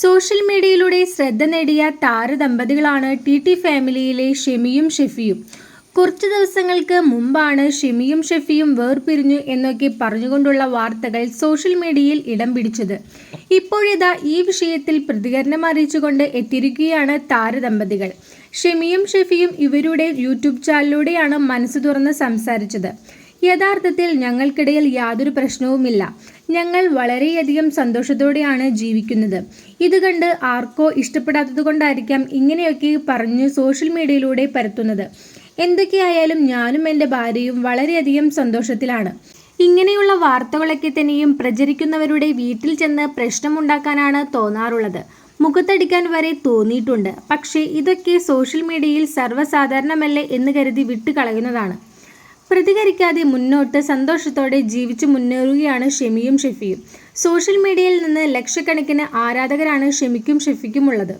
Social മീഡിയയിലൂടെ ശ്രദ്ധ നേടിയ താരദമ്പതികളാണ് ടി ടി ഫാമിലിയിലെ ഷെമിയും ഷെഫിയും. കുറച്ച് ദിവസങ്ങൾക്ക് മുമ്പാണ് ഷെമിയും ഷെഫിയും വേർപിരിഞ്ഞു എന്നൊക്കെ പറഞ്ഞുകൊണ്ടുള്ള വാർത്തകൾ സോഷ്യൽ മീഡിയയിൽ ഇടം പിടിച്ചത്. ഇപ്പോഴിതാ ഈ വിഷയത്തിൽ പ്രതികരണം അറിയിച്ചുകൊണ്ട് എത്തിയിരിക്കുകയാണ് താരദമ്പതികൾ ഷെമിയും ഷെഫിയും ഇവരുടെ യൂട്യൂബ് ചാനലിലൂടെയാണ് മനസ്സ് തുറന്ന് സംസാരിച്ചത്. യഥാർത്ഥത്തിൽ ഞങ്ങൾക്കിടയിൽ യാതൊരു പ്രശ്നവുമില്ല. ഞങ്ങൾ വളരെയധികം സന്തോഷത്തോടെയാണ് ജീവിക്കുന്നത്. ഇത് കണ്ട് ആർക്കോ ഇഷ്ടപ്പെടാത്തത് കൊണ്ടായിരിക്കാം ഇങ്ങനെയൊക്കെ പറഞ്ഞ് സോഷ്യൽ മീഡിയയിലൂടെ പരത്തുന്നത്. എന്തൊക്കെയായാലും ഞാനും എന്റെ ഭാര്യയും വളരെയധികം സന്തോഷത്തിലാണ്. ഇങ്ങനെയുള്ള വാർത്തകളൊക്കെ തന്നെയും പ്രചരിക്കുന്നവരുടെ വീട്ടിൽ ചെന്ന് പ്രശ്നമുണ്ടാക്കാനാണ് തോന്നാറുള്ളത്. മുഖത്തടിക്കാൻ വരെ തോന്നിയിട്ടുണ്ട്. പക്ഷേ ഇതൊക്കെ സോഷ്യൽ മീഡിയയിൽ സർവസാധാരണമല്ലേ എന്ന് കരുതി വിട്ടുകളയുന്നതാണ്. പ്രതികരിക്കാതെ മുന്നോട്ട് സന്തോഷത്തോടെ ജീവിച്ചു മുന്നേറുകയാണ് ഷെമിയും ഷെഫിയും. സോഷ്യൽ മീഡിയയിൽ നിന്ന് ലക്ഷക്കണക്കിന് ആരാധകരാണ് ഷെമിക്കും ഷെഫിക്കും ഉള്ളത്